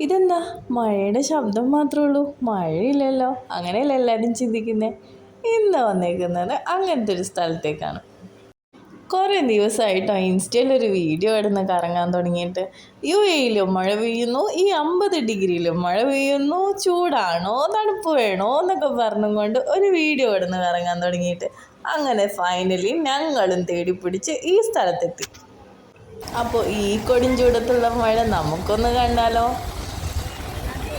ഇതെന്താ? മഴയുടെ ശബ്ദം മാത്രമേ ഉള്ളൂ. മഴയില്ലല്ലോ. അങ്ങനെയല്ല എല്ലാവരും ചിന്തിക്കുന്നത് ഇന്ന് വന്നേക്കുന്നത് അങ്ങനത്തെ ഒരു സ്ഥലത്തേക്കാണ്. കുറേ ദിവസമായിട്ടോ ഇൻസ്റ്റയിൽ ഒരു വീഡിയോ ഇടുന്ന കറങ്ങാൻ തുടങ്ങിയിട്ട് യു എയിലും മഴ പെയ്യുന്നു. ഈ അമ്പത് ഡിഗ്രിയിലും മഴ പെയ്യുന്നു. ചൂടാണോ? തണുപ്പ് വേണോ? എന്നൊക്കെ പറഞ്ഞും കൊണ്ട് ഒരു വീഡിയോ ഇടുന്ന കറങ്ങാൻ തുടങ്ങിയിട്ട് അങ്ങനെ ഫൈനലി ഞങ്ങളും തേടിപ്പിടിച്ച് ഈ സ്ഥലത്തെത്തി. അപ്പോൾ ഈ കൊടിഞ്ചൂടത്തുള്ള മഴ നമുക്കൊന്ന് കണ്ടാലോ?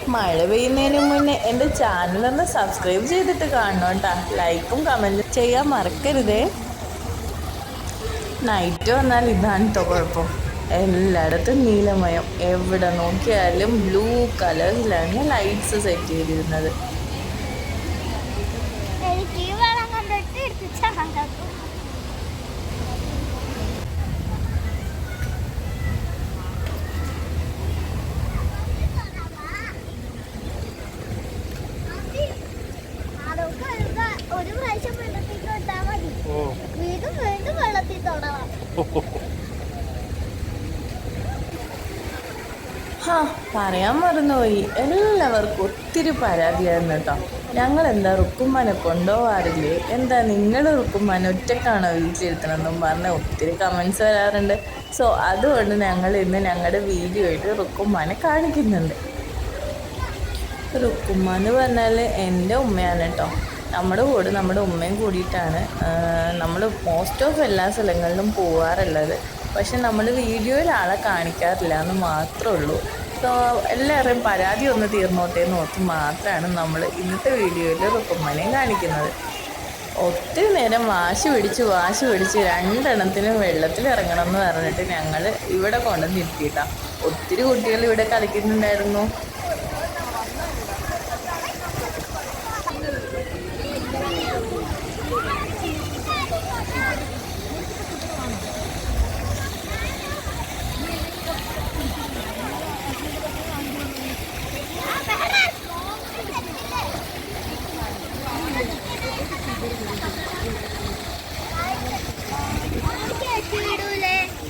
മഴ പെയ്യുന്നതിന് മുന്നേ എന്റെ ചാനലൊന്ന് സബ്സ്ക്രൈബ് ചെയ്തിട്ട് കാണണം കേട്ടോ ലൈക്കും കമന്റും ചെയ്യാൻ മറക്കരുതേ. നൈറ്റ് വന്നാൽ ഇതാണ് കുഴപ്പം. എല്ലായിടത്തും നീലമയം. എവിടെ നോക്കിയാലും ബ്ലൂ കളറിലാണ് ലൈറ്റ്സ് സെറ്റ് ചെയ്തിരുന്നത്. എനിക്ക് വെള്ളം കണ്ടിട്ട് എടുത്ത് അതൊക്കെ ഒരു- ഒരു പ്രാവശ്യം വെള്ളത്തിൽ തൊട്ടാൽ മതി വീണ്ടും വീണ്ടും വെള്ളത്തിൽ തൊടണം പറയാൻ മറന്നുപോയി. എല്ലാവർക്കും ഒത്തിരി പരാതിയായിരുന്നു കേട്ടോ. ഞങ്ങൾ എന്താ റുക്കുമ്മാനെ കൊണ്ടുപോകാറില്ലേ എന്താ നിങ്ങൾ റുക്കുമ്മാനെ ഒറ്റക്കാണോ വീട്ടിലിരുത്തണമെന്നും പറഞ്ഞ് ഒത്തിരി കമൻസ് വരാറുണ്ട്. സോ അതുകൊണ്ട് ഞങ്ങൾ ഇന്ന് ഞങ്ങളുടെ വീഡിയോ ആയിട്ട് റുക്കുമ്മാനെ കാണിക്കുന്നുണ്ട്. റുക്കുമ്മ എന്ന് പറഞ്ഞാൽ എന്റെ ഉമ്മയാണ് കേട്ടോ. നമ്മുടെ കൂടെ നമ്മുടെ ഉമ്മയും കൂടിയിട്ടാണ് നമ്മൾ മോസ്റ്റ് ഓഫ് എല്ലാ സ്ഥലങ്ങളിലും പോവാറുള്ളത്. പക്ഷെ നമ്മൾ വീഡിയോയിൽ ആളെ കാണിക്കാറില്ല എന്ന് മാത്രമേ ഉള്ളൂ. സോ എല്ലാവരുടെയും പരാതി ഒന്ന് തീർന്നോട്ടെ എന്ന് ഓർത്ത് മാത്രമാണ് നമ്മൾ ഇന്നത്തെ വീഡിയോയിൽ റുക്കുമ്മനെയും കാണിക്കുന്നത്. ഒത്തിരി നേരം വാശി പിടിച്ച് വാശി പിടിച്ച് രണ്ടെണ്ണത്തിനും വെള്ളത്തിൽ ഇറങ്ങണം എന്ന് പറഞ്ഞിട്ട് ഞങ്ങൾ ഇവിടെ കൊണ്ടുവന്ന് നിർത്തിയിട്ടാണ് ഒത്തിരി കുട്ടികൾ ഇവിടെ കളിക്കുന്നുണ്ടായിരുന്നു.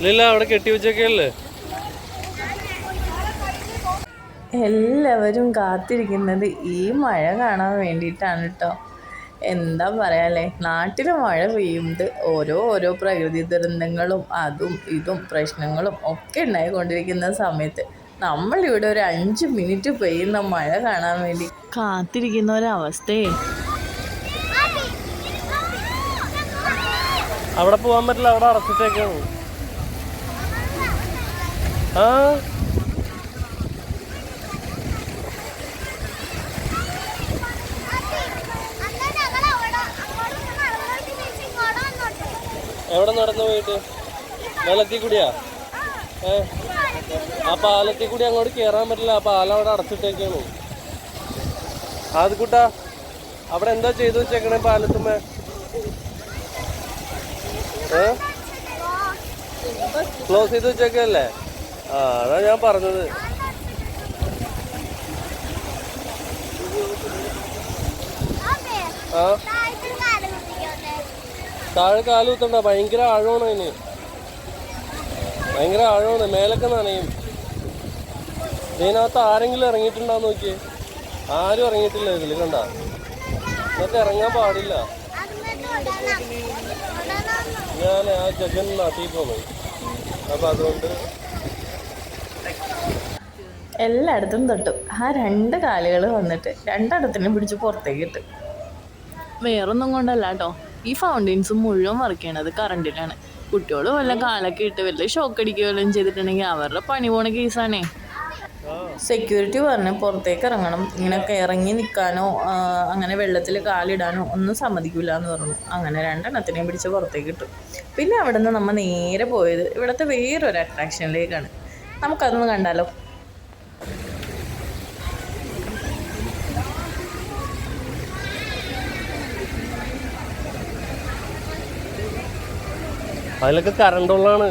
ഇല്ല അവിടെ കെട്ടി വെച്ചൊക്കെയല്ലേ? എല്ലാവരും കാത്തിരിക്കുന്നത് ഈ മഴ കാണാൻ വേണ്ടിയിട്ടാണ് കേട്ടോ എന്താ പറയാല്ലേ നാട്ടിൽ മഴ പെയ്യുന്നത് ഓരോ ഓരോ പ്രകൃതി ദുരന്തങ്ങളും അതും ഇതും പ്രശ്നങ്ങളും ഒക്കെ ഉണ്ടായിക്കൊണ്ടിരിക്കുന്ന സമയത്ത് നമ്മളിവിടെ ഒരു അഞ്ച് മിനിറ്റ് പെയ്യുന്ന മഴ കാണാൻ വേണ്ടി. കാത്തിരിക്കുന്ന ഒരവസ്ഥയെ അവിടെ പോകാൻ പറ്റില്ല അവിടെ അടച്ചിട്ടേക്കാണ് ആ അന്ന് ഞങ്ങൾ അവിടെ അങ്ങോട്ട് നടന്നിട്ട് തിരിച്ച് ഇങ്ങോട്ട് വന്നോട്ടെ എവിടെ നടന്നു പോയിട്ട്? വെള്ളത്തിൽ കൂടിയാ? ഏ. ആ പാലത്തിൽ കൂടി അങ്ങോട്ട് കയറാൻ പറ്റില്ല. ആ പാലം അവിടെ അടച്ചിട്ടേക്കാണ്. അത് കൂട്ടാ അവിടെ എന്താ ചെയ്തു വെച്ചേക്കണേ പാലത്തുമ്മേ? ഏ? ക്ലോസ് ചെയ്ത് വെച്ചേക്കല്ലേ? ആ അതാ ഞാൻ പറഞ്ഞത്. ആ? താഴെ കാലുത്തണ്ട ഭയങ്കര ആഴമാണ് അതിന്. ഭയങ്കര ആഴമാണ് മേലൊക്കെ നനയും. ഇതിനകത്ത് ആരെങ്കിലും ഇറങ്ങിയിട്ടുണ്ടാന്ന് നോക്കി ആരും ഇറങ്ങിയിട്ടില്ല ഇതിൽ കണ്ട? ഇതൊക്കെ ഇറങ്ങാൻ പാടില്ല. ഞാൻ ആ ജഗൻ നാട്ടിൽ പോന്നു. അപ്പം അതുകൊണ്ട് എല്ലായിടത്തും തൊട്ടു. ആ രണ്ട് കാലുകൾ വന്നിട്ട് രണ്ടിടത്തിനും പിടിച്ച് പുറത്തേക്ക് ഇട്ട്. വേറൊന്നും കൊണ്ടല്ല കേട്ടോ. ഈ ഫൗണ്ടെയിൻസ് മുഴുവൻ വർക്ക് ചെയ്യണത് കറണ്ടിലാണ് കുട്ടികൾ വല്ല കാലൊക്കെ ഇട്ട് വല്ല ഷോക്ക് അടിക്കുക വല്ലതും ചെയ്തിട്ടുണ്ടെങ്കിൽ അവരുടെ പണി പോണ കേസാണേ സെക്യൂരിറ്റി പറഞ്ഞ് പുറത്തേക്ക് ഇറങ്ങണം. ഇങ്ങനെയൊക്കെ ഇറങ്ങി നിൽക്കാനോ അങ്ങനെ വെള്ളത്തിൽ കാലിടാനോ ഒന്നും സമ്മതിക്കില്ല എന്ന് പറഞ്ഞു. അങ്ങനെ രണ്ടെണ്ണത്തിനെയും പിടിച്ച് പുറത്തേക്ക് ഇട്ടു. പിന്നെ അവിടെ നിന്ന് നമ്മൾ നേരെ പോയത് ഇവിടുത്തെ വേറൊരു അട്രാക്ഷനിലേക്കാണ് നമുക്കതൊന്ന് കണ്ടാലോ? അതിലൊക്കെ കറണ്ടുള്ളതാണ്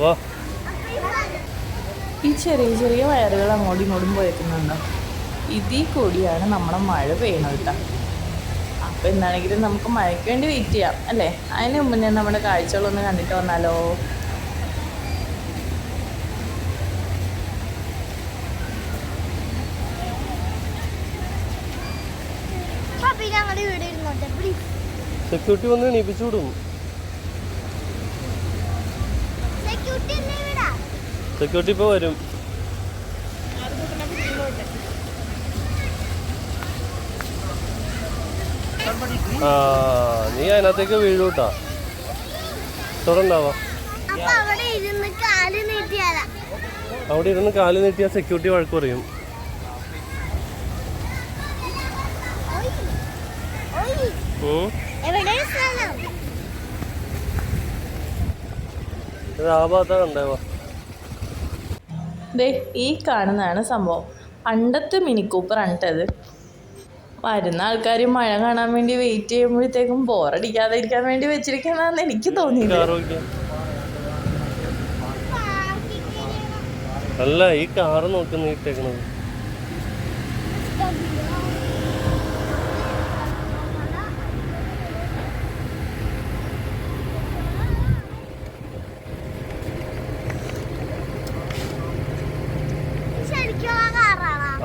ഓ. ഈ ചെറിയ ചെറിയ വയറുകൾ അങ്ങോട്ടും ഇങ്ങോട്ടും പോയേക്കുന്നുണ്ടോ? ഇതിൽ കൂടിയാണ് നമ്മളെ മഴ പെയ്യണത് കേട്ടോ അപ്പോൾ എന്താണെങ്കിലും നമുക്ക് മഴയ്ക്ക് വേണ്ടി വെയിറ്റ് ചെയ്യാം അല്ലേ? അതിന് മുന്നേ നമ്മുടെ കാഴ്ചകളൊന്ന് കണ്ടിട്ട് വന്നാലോ പാപ്പി ഞങ്ങളുടെ വീട് ഇരുന്നോട്ടെ പ്ലീസ് സെക്യൂരിറ്റി വന്ന് എണീപ്പിച്ചു വിടും. സെക്യൂരിറ്റി ഇപ്പൊ വരും. ആ നീ അതിനകത്തേക്ക് വീഴൂട്ടാ തുറണ്ടാവാ അപ്പൊ അവിടെ ഇരുന്ന് കാൽ നീട്ടിയാ അവിടെ ഇരുന്ന് കാൽ നീട്ടിയ സെക്യൂരിറ്റി വഴക്ക് പറയും. കണ്ടേവാ ദേ ഈ കാണുന്നതാണ് സംഭവം. പണ്ടത്തെ മിനി കൂപ്പർ ഇത് വരുന്ന ആൾക്കാർ മഴ കാണാൻ വേണ്ടി വെയിറ്റ് ചെയ്യുമ്പോഴത്തേക്കും ബോറടിക്കാതെ ഇരിക്കാൻ വേണ്ടി വെച്ചിരിക്കുന്നതെന്ന് എനിക്ക് തോന്നിയില്ല. നോക്കിയാ അല്ല ഈ കാറ് നോക്കി നീ ഇട്ടേക്കണത്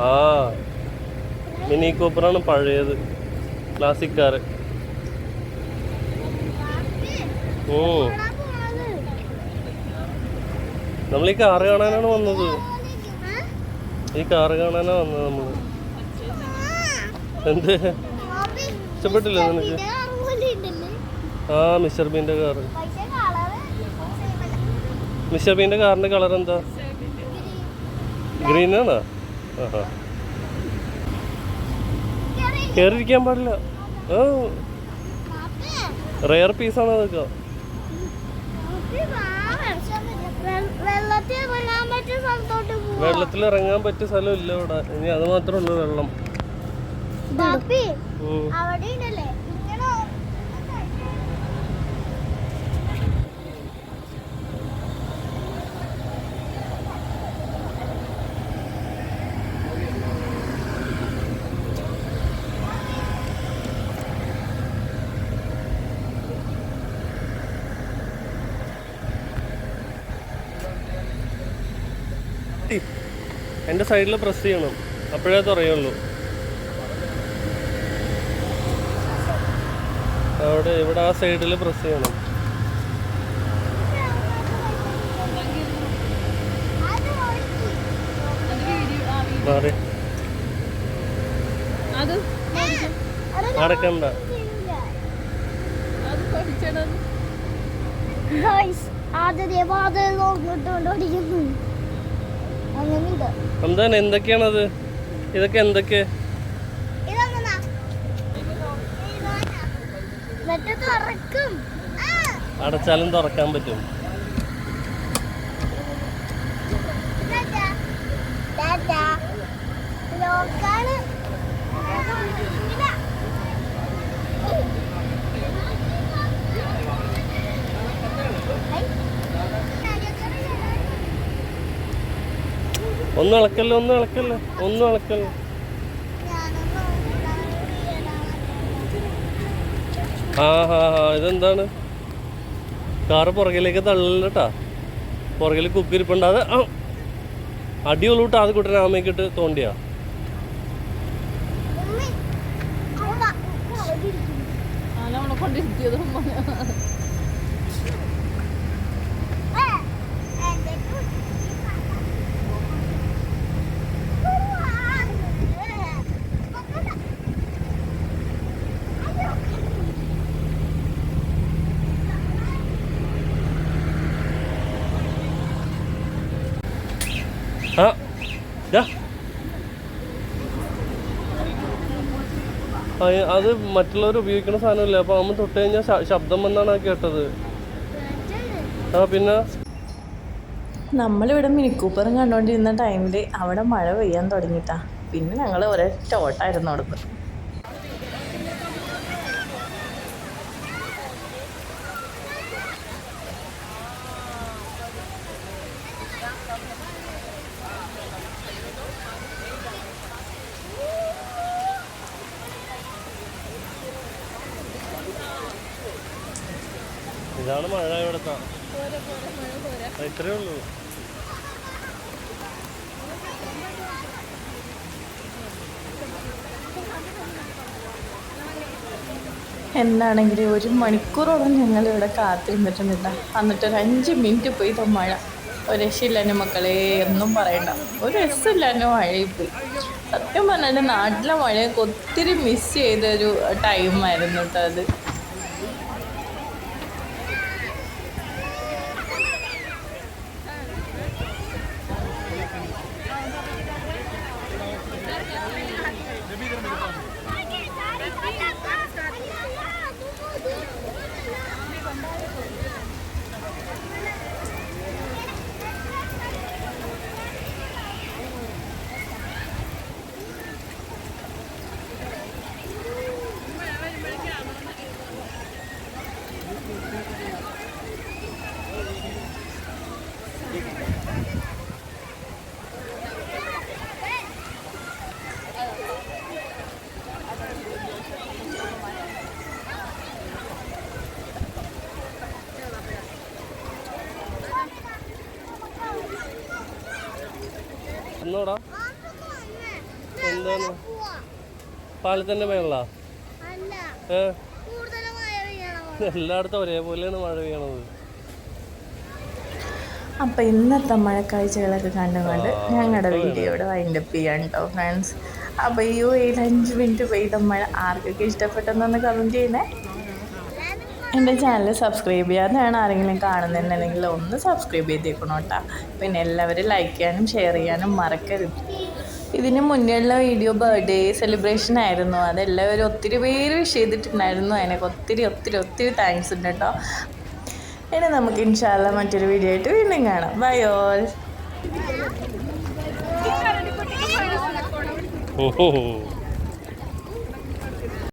ആ മിനി കൂപ്പറാണ് പഴയത്. ക്ലാസിക് കാർ ഓ? നമ്മൾ ഈ കാറ് കാണാനാണ് വന്നത്. ഈ കാറ് കാണാനാണ് വന്നത് നമ്മൾ എന്ത്? ഇഷ്ടപ്പെട്ടില്ല നിനക്ക്? ആ മിസ്റ്റർ ബീന്റെ കാറ് മിസ്റ്റർ ബീന്റെ കാറിന്റെ കളർ എന്താ? ഗ്രീൻ ആണോ ആഹാ കേറി. കയറിയിരിക്കാൻ പാടില്ല. റയർ പീസാണ് അതൊക്കെ? വെള്ളത്തിൽ ഇറങ്ങാൻ പറ്റിയ സ്ഥലം ഇല്ല ഇവിടെ. ഇനി അത് മാത്രമേ ഉള്ളൂ വെള്ളം. അവിടെ ഉണ്ടല്ലേ? എന്റെ സൈഡിൽ പ്രസ് ചെയ്യണം. അപ്പോഴേ തുറയുള്ളൂ. അവിടെ ഇവിടെ ആ സൈഡിൽ പ്രസ് ചെയ്യണം. മാറി. അത് അത് നടക്കണ്ട ചെയ്യൂല. എന്താണ്? എന്തൊക്കെയാണത്? ഇതൊക്കെ എന്തൊക്കെ? അടച്ചാലും തുറക്കാൻ പറ്റും. ലോക്കാണ് ഇങ്ങനെ. ഹൈ. ഒന്നും ഇളക്കല്ല ഒന്നും ഇളക്കല്ല ഒന്നും ഇളക്കല്ല. ആ ഹാ ഹാ ഇതെന്താണ്? കാറ് പുറകിലേക്ക് തള്ളില്ലട്ടാ പുറകിൽ കുക്ക് ഇരിപ്പുണ്ട്. അത് ആ അടിയുള്ളൂട്ടാ അത് കുട്ടനെ ആമയ്ക്കിട്ട് തോണ്ടിയാ. കൊണ്ടിരുത്തിയത് ഏ, എന്റെ കുട്ടി. ആ ദാ. ആ, അത് മറ്റുള്ളവർ ഉപയോഗിക്കുന്ന സാധനമല്ലേ? അപ്പോൾ അമ്മ തൊട്ട് കഴിഞ്ഞാൽ ശബ്ദം വന്നാണ് കേട്ടത്. ആ പിന്നെ? നമ്മളിവിടെ മിനിക്കൂപ്പറും കണ്ടുകൊണ്ടിരുന്ന ടൈമിൽ അവിടെ മഴ പെയ്യാൻ തുടങ്ങിട്ടാ പിന്നെ ഞങ്ങൾ ഒരൊറ്റ ഓട്ടായിരുന്നു അവിടുന്ന്. ഇതാണ് മഴ ഇവിടുത്തെ. ഇത്രേ ഉള്ളൂ. എന്താണെങ്കിലും ഒരു മണിക്കൂറോളം ഞങ്ങൾ ഇവിടെ കാത്തിരുന്നിട്ടുണ്ടില്ല എന്നിട്ട് ഒരു അഞ്ച് മിനിറ്റ് പെയ്ത മഴ. ഒരു രക്ഷയില്ല മക്കളെ ഒന്നും പറയണ്ട. ഒരു രസമില്ല എന്റെ മഴയിൽ പോയി. സത്യം പറഞ്ഞാൽ നാട്ടിലെ മഴയൊക്കെ ഒത്തിരി മിസ് ചെയ്തൊരു ടൈമായിരുന്നു കേട്ടോ അത്. കൂടുതൽ മഴ പെയ്യണം എല്ലായിടത്തും ഒരേപോലെയാണ് മഴ പെയ്യണത്. അപ്പം ഇന്നത്തെ മഴക്കാഴ്ചകളൊക്കെ കണ്ടുകൊണ്ട് ഞങ്ങളുടെ വീഡിയോ ഇവിടെ വൈൻഡപ്പ് ചെയ്യാൻ കേട്ടോ ഫ്രണ്ട്സ് അപ്പോൾ ഈ ഏഴ് അഞ്ച് മിനിറ്റ് പെയ്ത മഴ ആർക്കൊക്കെ ഇഷ്ടപ്പെട്ടെന്നൊന്ന് കമന്റ് ചെയ്യണേ എന്റെ ചാനൽ സബ്സ്ക്രൈബ് ചെയ്യാതെയാണ് ആരെങ്കിലും കാണുന്നുണ്ടെങ്കിൽ ഒന്ന് സബ്സ്ക്രൈബ് ചെയ്തേക്കണം കേട്ടോ പിന്നെ എല്ലാവരും ലൈക്ക് ചെയ്യാനും ഷെയർ ചെയ്യാനും മറക്കരുത്. ഇതിന് മുന്നേയുള്ള വീഡിയോ ബർത്ത്ഡേ സെലിബ്രേഷൻ ആയിരുന്നു. അതെല്ലാവരും ഒത്തിരി പേര് വിഷ് ചെയ്തിട്ടുണ്ടായിരുന്നു. അതിനൊക്കെ ഒത്തിരി ഒത്തിരി ഒത്തിരി താങ്ക്സ് ഉണ്ട് കേട്ടോ. ഇനി നമുക്ക് ഇൻഷാല്ല മറ്റൊരു വീഡിയോ ആയിട്ട് വീണ്ടും കാണാം. ബൈ ഓൾ ഓഹോ.